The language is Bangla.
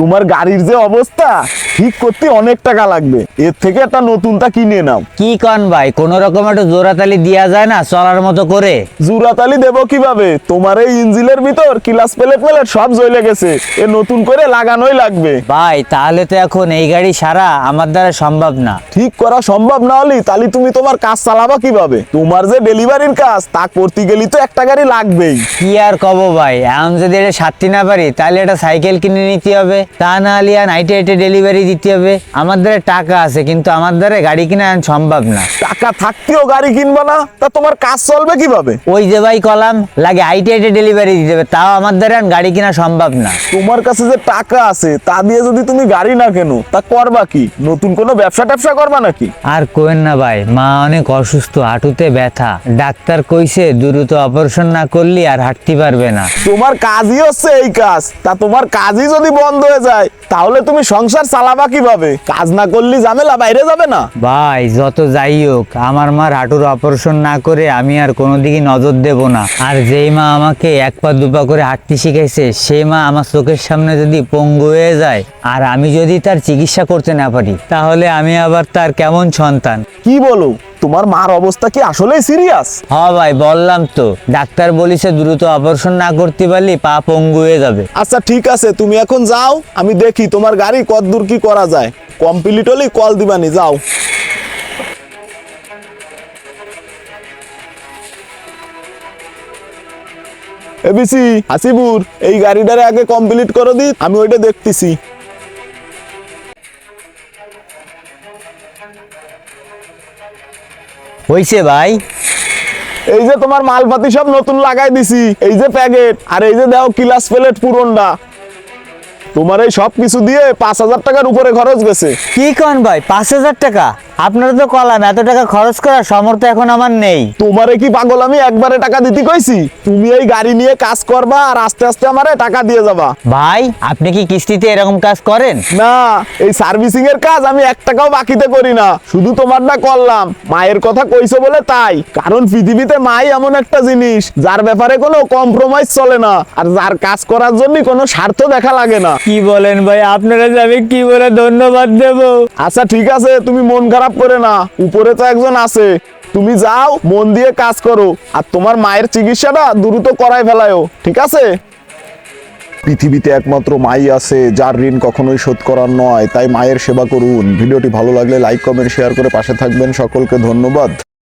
তোমার গাড়ির যে অবস্থা ঠিক করতে অনেক টাকা লাগবে। এর থেকে একটা নতুনটা কিনে নাও। কি কন ভাই? কোন রকম একটু জোড়াতালি দেওয়া যায় না চলার মতো করে? জুরাতালি দেবো কীভাবে? তোমার এই ইঞ্জিনের ভিতর ক্লাস প্লেট প্লেট সব জ্বলে গেছে। এ নতুন করে লাগানোই লাগবে। ভাই তাহলে তো এখন এই গাড়ি সারা আমার দ্বারা সম্ভব না। ঠিক করা সম্ভব না হলে তাহলে তুমি তোমার কাজ চালাবা কীভাবে? তোমার যে ডেলিভারির কাজ তা করতে গেলে তো একটা গাড়ি লাগবেই। কি আর কব ভাই? এখন যদি এটা সারতে না পারি তাহলে একটা সাইকেল কিনে নিতে হবে। তা না হলে আর নাইটে নাইটে ডেলিভারি দিতে হবে। আমার দ্বারা টাকা আছে কিন্তু আমার দ্বারা গাড়ি কিনা সম্ভব না। টাকা থাকতেও গাড়ি কিনবা না তা তোমার কাজ চলবে কীভাবে? ওই যে ভাই কলাম লাগে আইটে আইটে ডেলিভারি দিতে হবে তাও আমার দ্বারা গাড়ি কিনা সম্ভব না। তোমার কাছে যে টাকা আছে তা দিয়ে যদি তুমি গাড়ি না কেনো তা করবা কি? নতুন কোনো ব্যবসা ট্যাবসা করবা নাকি? আর কোয়েন না ভাই মা অনেক অসুস্থ হাঁটুতে ব্যথা। ডাক্তার কইছে দ্রুত অপারেশন না করলে আর হাঁটতে পারবে না। তোমার কাজই হচ্ছে এই কাজ তা তোমার কাজই যদি বন্ধ হয়ে যায় তাহলে তুমি সংসার চালাবা কীভাবে? কাজ না করলে ঝামেলা বাইরে যাবে না। ভাই যত যাই হোক আমার মার হাঁটুর অপারেশন না করে আমি আর কোনো দিকে নজর দেব না। আর যেই মা আমাকে এক পা দুপা করে হাঁটতে শিখাইছে সেই মা আমার চোখের সামনে যদি পঙ্গু হয়ে যায় আর আমি যদি তার চিকিৎসা করতে না পারি তাহলে আমি আবার তার কেমন সন্তান? কি বলো? তোমার মার অবস্থা কি আসলেই সিরিয়াস হ ভাই বললাম তো। ডাক্তার বলিছে দ্রুত অপারেশন না করতে পারলে পা পঙ্গু হয়ে যাবে। আচ্ছা ঠিক আছে তুমি এখন যাও আমি দেখি তোমার গাড়ি কত দূর কি করা যায়। কমপ্লিট হলেই কল দিবানি যাও। এবিসি হাসিপুর এই গাড়িটারে আগে কমপ্লিট করে দি আমি ওইটা দেখতেছি। হইছে ভাই? এই যে তোমার মালপাতি সব নতুন লাগাই দিছি, এই যে প্যাকেট, আর এই যে দাও কিলাস প্লেট পুরনটা। তোমার এই সব কিছু দিয়ে পাঁচ হাজার টাকার উপরে খরচ গেছে কি কন ভাই? পাঁচ হাজার টাকা? আপনারা তো কলাম এত টাকা খরচ করার সামর্থ্য এখন আমার নেই। তোমারে কি পাগল আমি একবারে টাকা দিতে কইছি? তুমি এই গাড়ি নিয়ে কাজ করবা আর আস্তে আস্তে আমারে টাকা দিয়ে যাবা। ভাই আপনি কি কিস্তিতে এরকম কাজ করেন? না এই সার্ভিসিং এর কাজ আমি এক টাকাও বাকিতে করি না। শুধু তোমার না করলাম। মায়ের কথা কইছো বলে তাই। কারণ পৃথিবীতে মাই এমন একটা জিনিস যার ব্যাপারে কোনো কম্প্রোমাইজ চলে না। আর যার কাজ করার জন্য কোনো স্বার্থ দেখা লাগে না। কি বলেন ভাই? আপনারা যে আমি কি বলে ধন্যবাদ দেব? আচ্ছা ঠিক আছে, তুমি মন খারাপ করে না। উপরে তো একজন আছে। তুমি যাও, মন দিয়ে কাজ করো। আর তোমার মায়ের চিকিৎসাটা দ্রুত করাই ফেলায়ও, ঠিক আছে? পৃথিবীতে একমাত্র মাই আছে, যার ঋণ কখনোই শোধ করার নয়। তাই মায়ের সেবা করুন। ভিডিওটি ভালো লাগলে লাইক, কমেন্ট শেয়ার করে পাশে থাকবেন। সকলকে ধন্যবাদ।